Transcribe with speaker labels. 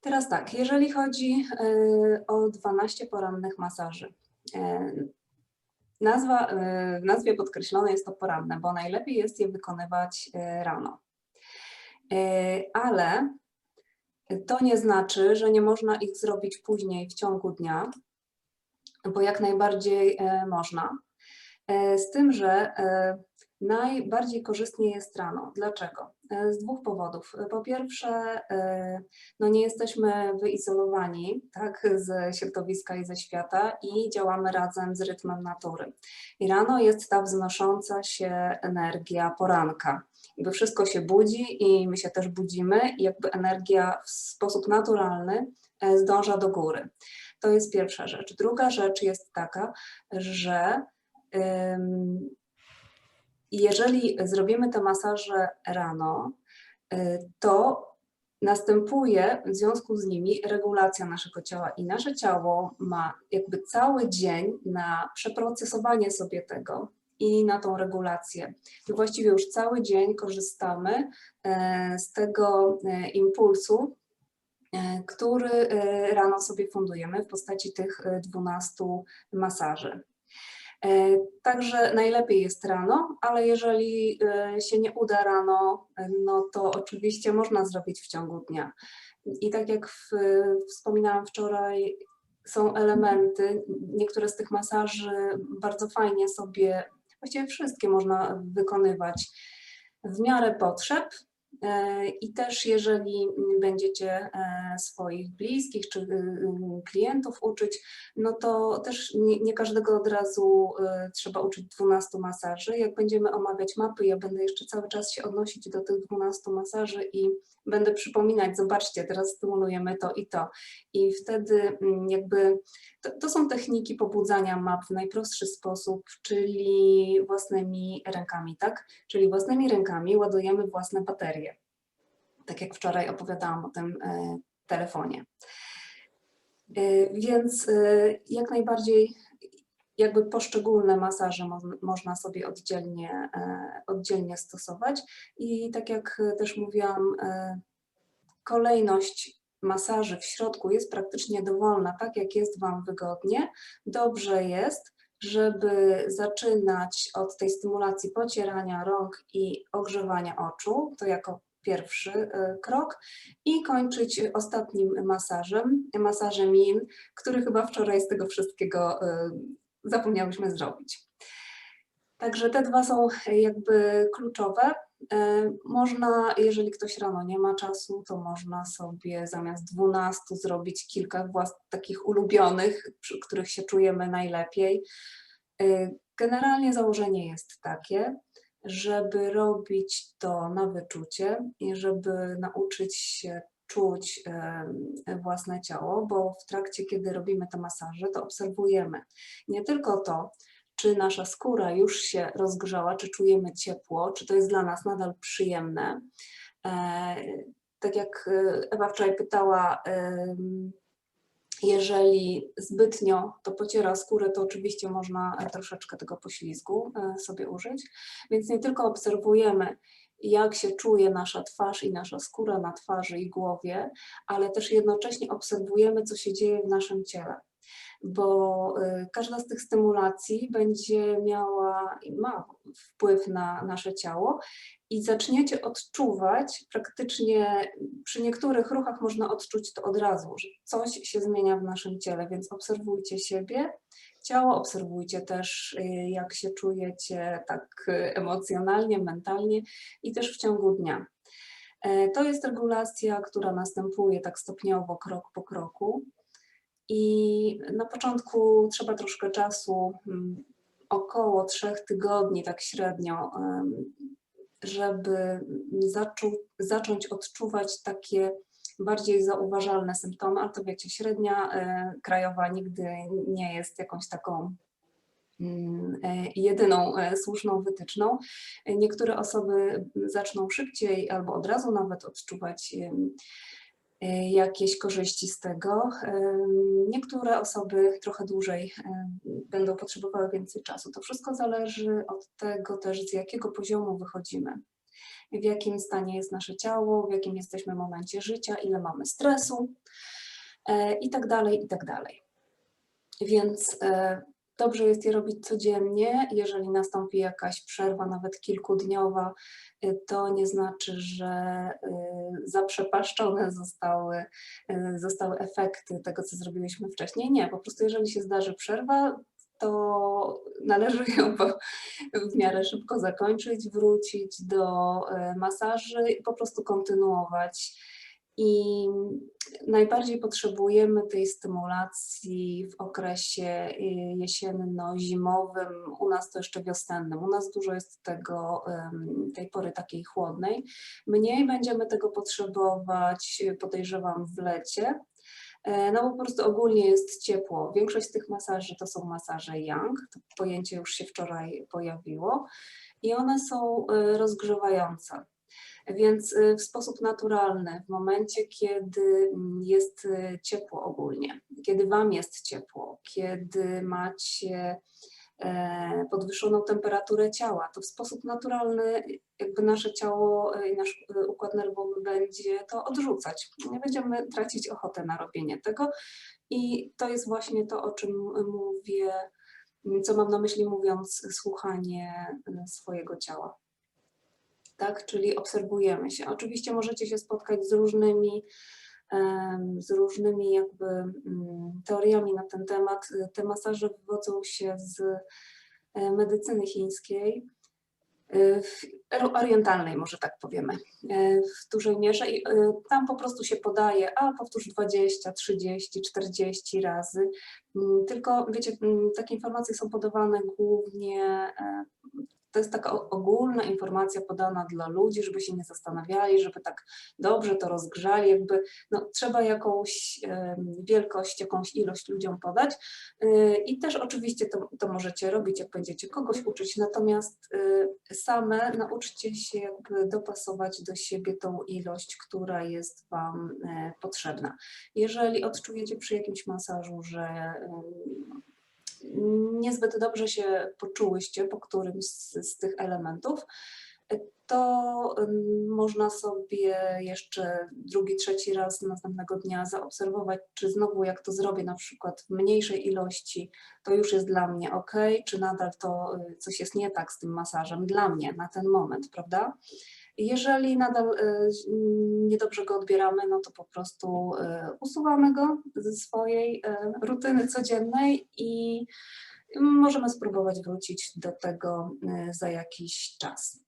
Speaker 1: Teraz tak, jeżeli chodzi e, o 12 porannych masaży. e, Nazwa, e, w nazwie podkreślone jest to poranne, bo najlepiej jest je wykonywać rano. Ale to nie znaczy, że nie można ich zrobić później w ciągu dnia, bo jak najbardziej można. Z tym, że najbardziej korzystnie jest rano. Dlaczego? E, Z dwóch powodów. Po pierwsze, e, no nie jesteśmy wyizolowani tak, ze środowiska i ze świata i działamy razem z rytmem natury. I rano jest ta wznosząca się energia poranka. Jakby wszystko się budzi i my się też budzimy i jakby energia w sposób naturalny e, zdąża do góry. To jest pierwsza rzecz. Druga rzecz jest taka, że jeżeli zrobimy te masaże rano, y, to następuje w związku z nimi regulacja naszego ciała i nasze ciało ma jakby cały dzień na przeprocesowanie sobie tego i na tą regulację. I właściwie już cały dzień korzystamy e, z tego e, impulsu, e, który rano sobie fundujemy w postaci tych e, 12 masaży. E, Także najlepiej jest rano, ale jeżeli e, się nie uda rano, e, no to oczywiście można zrobić w ciągu dnia. I tak jak w, wspominałam wczoraj, są elementy, niektóre z tych masaży bardzo fajnie sobie, właściwie wszystkie można wykonywać w miarę potrzeb. E, I też jeżeli będziecie e, swoich bliskich czy y, klientów uczyć, no to też nie, nie każdego od razu y, trzeba uczyć 12 masaży. Jak będziemy omawiać mapy, ja będę jeszcze cały czas się odnosić do tych 12 masaży i będę przypominać, zobaczcie, teraz stymulujemy to i to. I wtedy mm, jakby to, to są techniki pobudzania map w najprostszy sposób, czyli własnymi rękami, tak? Czyli własnymi rękami ładujemy własne baterie. Tak jak wczoraj opowiadałam o tym e, telefonie. E, Więc e, jak najbardziej jakby poszczególne masaże mo można sobie oddzielnie, oddzielnie stosować i tak jak też mówiłam, kolejność masaży w środku jest praktycznie dowolna, tak jak jest Wam wygodnie. Dobrze jest, żeby zaczynać od tej stymulacji pocierania rąk i ogrzewania oczu, to jako pierwszy e, krok i kończyć ostatnim masażem, masażem yin, który chyba wczoraj z tego wszystkiego e, zapomniałyśmy zrobić. Także te dwa są jakby kluczowe. E, Można, jeżeli ktoś rano nie ma czasu, to można sobie zamiast 12 zrobić kilka włas- takich ulubionych, przy których się czujemy najlepiej. Generalnie założenie jest takie, żeby robić to na wyczucie i żeby nauczyć się czuć własne ciało, bo w trakcie, kiedy robimy te masaże, to obserwujemy nie tylko to, czy nasza skóra już się rozgrzała, czy czujemy ciepło, czy to jest dla nas nadal przyjemne. E, Tak jak e, Ewa wczoraj pytała, jeżeli zbytnio to pociera skórę, to oczywiście można e, troszeczkę tego poślizgu e, sobie użyć. Więc nie tylko obserwujemy, jak się czuje nasza twarz i nasza skóra na twarzy i głowie, ale też jednocześnie obserwujemy, co się dzieje w naszym ciele. Bo y, każda z tych stymulacji będzie miała i ma wpływ na nasze ciało i zaczniecie odczuwać, praktycznie przy niektórych ruchach można odczuć to od razu, że coś się zmienia w naszym ciele, więc obserwujcie siebie, ciało, obserwujcie też, y, jak się czujecie tak emocjonalnie, mentalnie i też w ciągu dnia. E, To jest regulacja, która następuje tak stopniowo, krok po kroku. I na początku trzeba troszkę czasu, mm, około trzech tygodni, tak średnio, żeby zacząć odczuwać takie bardziej zauważalne symptomy, ale to wiecie, średnia e, krajowa nigdy nie jest jakąś taką mm, e, jedyną e, słuszną wytyczną. Niektóre osoby zaczną szybciej albo od razu nawet odczuwać jakieś korzyści z tego. Em, Niektóre osoby trochę dłużej em, będą potrzebowały więcej czasu. To wszystko zależy od tego też, z jakiego poziomu wychodzimy. w jakim stanie jest nasze ciało, w jakim jesteśmy momencie życia, ile mamy stresu i tak dalej, i tak dalej. Więc dobrze jest je robić codziennie. Jeżeli nastąpi jakaś przerwa, nawet kilkudniowa, e, to nie znaczy, że e, zaprzepaszczone zostały, e, zostały efekty tego, co zrobiliśmy wcześniej. Nie, po prostu jeżeli się zdarzy przerwa, to należy ją w miarę szybko zakończyć, wrócić do masaży i po prostu kontynuować. I najbardziej potrzebujemy tej stymulacji w okresie y, jesienno-zimowym, u nas to jeszcze wiosennym. U nas dużo jest tego, tej pory takiej chłodnej. Mniej będziemy tego potrzebować, y, podejrzewam, w lecie. E, No bo po prostu ogólnie jest ciepło. Większość z tych masaży to są masaże yang. To pojęcie już się wczoraj pojawiło. I one są e, rozgrzewające. Więc y, w sposób naturalny, w momencie, kiedy jest y, ciepło ogólnie, kiedy Wam jest ciepło, kiedy macie e, podwyższoną temperaturę ciała, to w sposób naturalny jakby nasze ciało y, i nasz y, układ nerwowy będzie to odrzucać. Nie będziemy tracić ochotę na robienie tego i to jest właśnie to, o czym mówię, co mam na myśli mówiąc słuchanie swojego ciała tak? Czyli obserwujemy się. Oczywiście możecie się spotkać z różnymi, z różnymi jakby mm, teoriami na ten temat. Te masaże wywodzą się z e, medycyny chińskiej, e, orientalnej może tak powiemy, e, w dużej mierze i tam po prostu się podaje, a powtórz 20, 30, 40 razy, Mm, tylko wiecie, mm, takie informacje są podawane głównie to jest taka ogólna informacja podana dla ludzi, żeby się nie zastanawiali, żeby tak dobrze to rozgrzali, jakby no, trzeba jakąś wielkość, jakąś ilość ludziom podać Y, i też oczywiście to, to możecie robić, jak będziecie kogoś uczyć, natomiast y, same nauczcie się jakby dopasować do siebie tą ilość, która jest Wam e, potrzebna. Jeżeli odczujecie przy jakimś masażu, że niezbyt dobrze się poczułyście po którymś z, z tych elementów, to można sobie jeszcze drugi, trzeci raz następnego dnia zaobserwować, czy znowu jak to zrobię na przykład w mniejszej ilości, to już jest dla mnie ok, czy nadal to y, coś jest nie tak z tym masażem dla mnie na ten moment, prawda? Jeżeli nadal y, niedobrze go odbieramy, no to po prostu y, usuwamy go ze swojej y, rutyny codziennej i możemy spróbować wrócić do tego za jakiś czas.